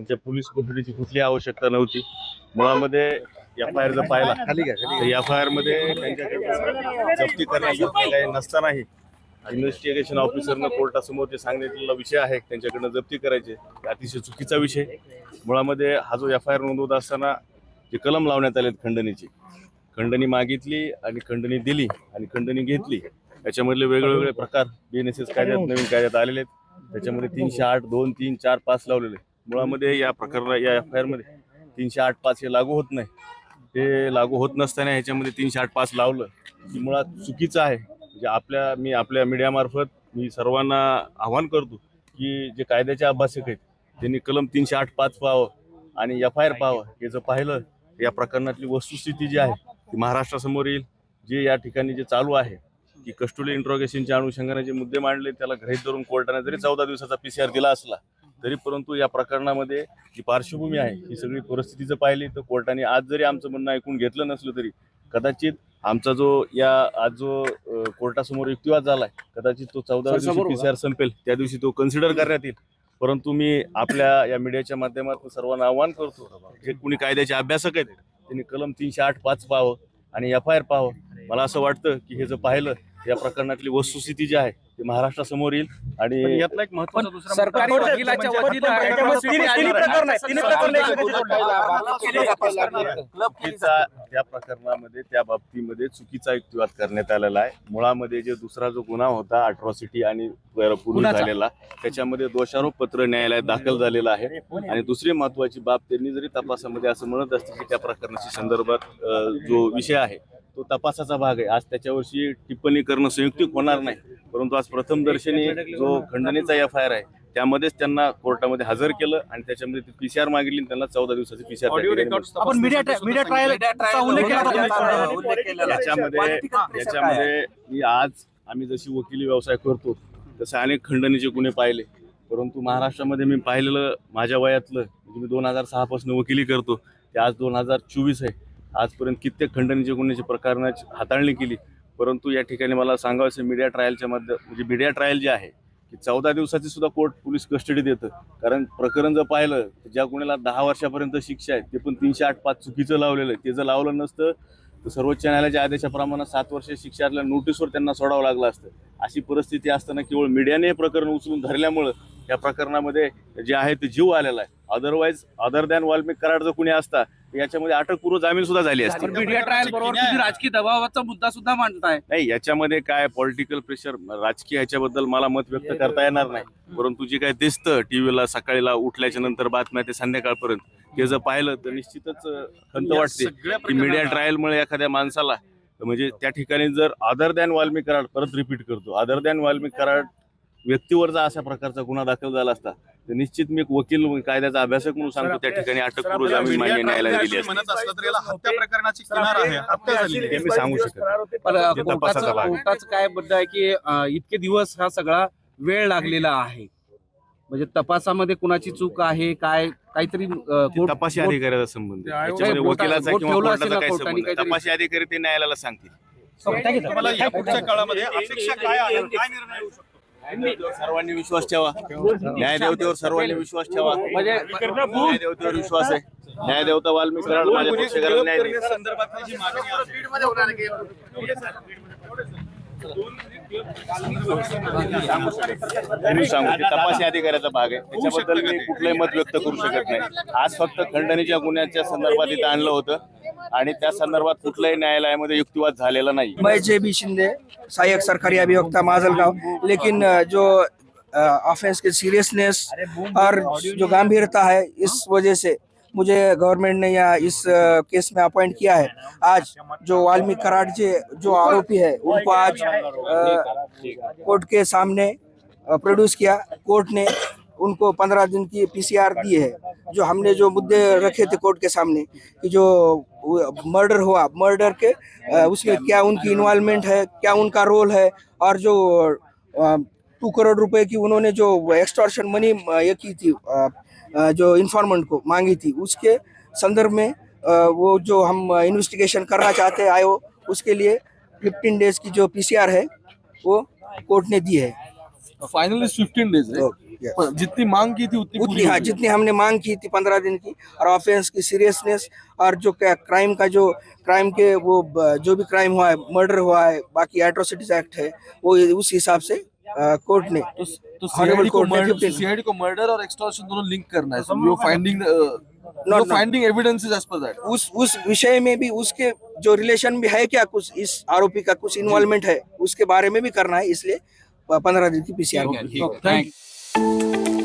त्यांच्या पोलीस कोठडीची कुठली आवश्यकता नव्हती. मुळामध्ये एफ आय आर जर पाहिला खाली एफ आय आरमध्ये त्यांच्याकडे जप्ती करण्यासारखं काही नसतानाही इन्व्हेस्टिगेशन ऑफिसरनं कोर्टासमोर जे सांगितलेला विषय आहे त्यांच्याकडनं जप्ती करायचे अतिशय चुकीचा विषय. मुळामध्ये हा जो एफ आय आर नोंदवत असताना जे कलम लावण्यात आलेत खंडणीची खंडणी मागितली आणि खंडणी दिली आणि खंडणी घेतली. याच्यामधले वेगवेगळे प्रकार बी एन एस एस कायद्यात नवीन कायद्यात आलेले आहेत. त्याच्यामध्ये तीनशे आठ दोन तीन चार पाच लावलेले मुळामध्ये या प्रकरणा या एफ आय आरमध्ये तीनशे आठ पाच हे लागू होत नाही. ते लागू होत नसताना ह्याच्यामध्ये तीनशे आठ पाच लावलं की मुळात चुकीचं आहे. म्हणजे आपल्या मी आपल्या मीडियामार्फत मी सर्वांना आव्हान करतो की जे कायद्याचे अभ्यासक आहेत त्यांनी कलम तीनशे आठ पाच पाहावं आणि एफ आय आर पाहावं. हे जर पाहिलं या प्रकरणातली वस्तुस्थिती जी आहे ती महाराष्ट्रासमोर येईल. जे या ठिकाणी जे चालू आहे की कस्टोडी इंट्रोगेशनच्या अनुषंगाने जे मुद्दे मांडले त्याला गृहित धरून कोर्टाने जरी चौदा दिवसाचा पीसीआर दिला असला तरी परंतु या प्रकरणामध्ये जी पार्श्वभूमी आहे ही सगळी परिस्थिती जर पाहिली तर कोर्टाने आज जरी आमचं म्हणणं ऐकून घेतलं नसलं तरी कदाचित आमचा जो या आज जो कोर्टासमोर युक्तिवाद झालाय कदाचित तो चौदा दिवशी पीसीआर संपेल त्या दिवशी तो कन्सिडर करण्यात येईल. परंतु मी आपल्या या मीडियाच्या माध्यमातून सर्वांना आव्हान करतो जे कुणी कायद्याचे अभ्यासक आहेत त्यांनी कलम तीनशे आठ पाच पाहावं आणि एफ आय आर पाहावं. मला असं वाटतं की हे जर पाहिलं या प्रकरणातली वस्तुस्थिती जी आहे ती महाराष्ट्रासमोर येईल आणि यातला एक महत्त्वाचा दुसरा सरकारी मुद्दा- वकिलाच्या पण- वतीनं पण- आहे. पण- त्याच्यामध्ये तिन्ही- तिन्ही प्रकरण आहेत. तिन्ही प्रकरण आहेत. चुकीचा त्या प्रकरणामध्ये त्या बाबतीमध्ये चुकीचा युक्तिवाद करण्यात आलेला आहे मुळामध्ये जे दुसरा जो गुन्हा होता अट्रॉसिटी आणि गुन्हाचा. झालेला त्याच्यामध्ये दोषारोप पत्र न्यायालयात दाखल झालेलं आहे आणि दुसरी महत्वाची बाब त्यांनी जरी तपासामध्ये असं म्हणत असते की त्या प्रकरणाच्या संदर्भात अ, जो विषय आहे तो तपासाचा भाग आहे आज त्याच्यावरची टिप्पणी करणं संयुक्तिक होणार नाही परंतु आज प्रथम दर्शनी जो खंडणीचा एफ आय आर आहे त्यामध्येच त्यांना कोर्टामध्ये हजर केलं आणि त्याच्यामध्ये पीसीआर मागितली आणि त्यांना चौदा दिवसाची पीसीआर मी आज आम्ही जशी वकिली व्यवसाय करतो तसे अनेक खंडणीचे गुन्हे पाहिले. परंतु महाराष्ट्रामध्ये मी पाहिलेलं माझ्या वयातलं म्हणजे मी दोन हजार सहा पासून वकिली करतो ते आज दोन हजार चोवीस आहे. आजपर्यंत कित्येक खंडणीचे गुन्ह्याची प्रकरणाची हाताळणी केली. परंतु या ठिकाणी मला सांगावं मीडिया ट्रायलच्या मध्ये म्हणजे मीडिया ट्रायल जे आहे की चौदा दिवसाची सुद्धा कोर्ट पोलीस कस्टडी देतं. कारण प्रकरण जर पाहिलं तर ज्या कुणाला दहा वर्षापर्यंत शिक्षा आहे ते पण तीनशे आठ पाच चुकीचं लावलेलं आहे. ते जर लावलं नसतं तर सर्वोच्च न्यायालयाच्या आदेशाप्रमाणे सात वर्ष शिक्षातल्या नोटीसवर त्यांना सोडावं लागलं असतं. अशी परिस्थिती असताना केवळ मीडियाने हे प्रकरण उचलून धरल्यामुळं या प्रकरणामध्ये जे आहे ते जीव आलेला आहे. Otherwise other than Valmik Karad जर कुणी असता याच्यामध्ये अटकपूर्व जामीन सुद्धा झाली असती. पण मीडिया ट्रायल बरोबर तुम्ही राजकीय दबावाचा मुद्दा सुद्धा मांडताय. नाही याच्यामध्ये काय पॉलिटिकल प्रेशर राजकीय ह्याच्याबद्दल मला मत व्यक्त करता येणार नाही. परंतु जे काय दिसतं टीव्हीला सकाळीला उठल्याच्या नंतर बातम्या ते संध्याकाळपर्यंत. हे जर पाहिलं तर निश्चितच खंत वाटते. की मीडिया ट्रायलमुळे एखाद्या माणसाला म्हणजे त्या ठिकाणी जर अदर दॅन वाल्मिक कराड परत रिपीट करतो. अदर दॅन वाल्मिक कराड व्यक्तीवर जर अशा प्रकारचा गुन्हा दाखल झाला असता तर निश्चित मी एक वकील कायद्याचा अभ्यासक म्हणून सांगतो त्या ठिकाणी अटकपूर्व जामीन मान्य न्यायालयाने दिली असते म्हणत असलं तरी याला हत्या प्रकरणाची किनार आहे हत्या झाली हे मी सांगू शकत नाही. पण ते कोर्टाचं तपासाचा भाग आहे. कोर्टाचं काय मुद्दा आहे की अं, इतके दिवस हा सगळा वेळ लागलेला आहे म्हणजे तपासामध्ये कुणाची चूक आहे काय काहीतरी अं, ते कोर्ट- तपासी कोर्ट- अधिकाऱ्याचा संबंध आहे. नाही, त्याच्यामध्ये बोटा- वकिलाचा बोट किंवा ठेवलं असेल कोर्टाचा ना काही कोर्टाने संबंध नाही. काहीतरी. तपासी अधिकारी ते न्यायालयाला सांगतील तुम्हाला या पुढच्या काळामध्ये अपेक्षा काय आहे काय निर्णय येऊ शकतो सर्वांनी विश्वास ठेवा. न्यायदेवतेवर सर्वांनी विश्वास ठेवा. म्हणजे न्यायदेवतेवर विश्वास आहे. न्यायदेवता वाल्मिक माझ्या पक्षकाराला न्याय मी सांगू ते तपासी अधिकाऱ्याचा भाग आहे. त्याच्याबद्दल मी कुठलंही मत व्यक्त करू शकत नाही. आज फक्त खंडणीच्या गुन्ह्याच्या संदर्भात इथं आणलं होतं. आणि त्या संदर्भात कुठल्याही न्यायालयामध्ये युक्तिवाद झालेला नाही. मैं जे बी शिंदे सहायक सरकारी अभियोक्ता माजलगांव, लेकिन जो ऑफेंस के सीरियसनेस और जो गंभीरता है, इस वजह से मुझे गवर्नमेंट ने यहाँ इस केस में अपॉइंट किया है। आज जो वाल्मीकि कराड जे, जो आरोपी है, उनको आज कोर्ट के सामने प्रोड्यूस किया। कोर्ट ने उनको पंद्रह दिन की पीसीआर दी है। जो हमने जो मुद्दे रखे थे कोर्ट के सामने कि जो मर्डर हुआ मर्डर के उसमें क्या उनकी इन्वॉल्वमेंट है क्या उनका रोल है और जो टू करोड़ रुपए की उन्होंने जो एक्सटॉर्शन मनी ये की थी जो इन्फॉर्मेंट को मांगी थी उसके संदर्भ में वो जो हम इन्वेस्टिगेशन करना चाहते हैं आयो उसके लिए फिफ्टीन डेज़ की जो पीसीआर है वो कोर्ट ने दी है finally fifteen days Okay. Yes. जितनी मांग की थी उतनी उतनी हाँ जितनी हमने मांग की थी पंद्रह दिन की और ऑफेंस की सीरियसनेस और जो क्राइम का जो क्राइम के वो जो भी क्राइम हुआ है मर्डर हुआ है बाकी एट्रोसिटीज एक्ट है वो उस हिसाब से कोर्ट ने तो तो सीआईडी को court ने मर्डर 15 सीआईडी को मर्डर और एक्सटॉर्शन दोनों लिंक करना है। You finding No, no. Finding evidences as per that उस उस विषय में भी उसके जो रिलेशन भी है क्या कुछ इस आरोपी का कुछ इन्वॉल्वमेंट है उसके बारे में भी करना है इसलिए पंद्रह दिन की पीसीआर ठीक आहे, Música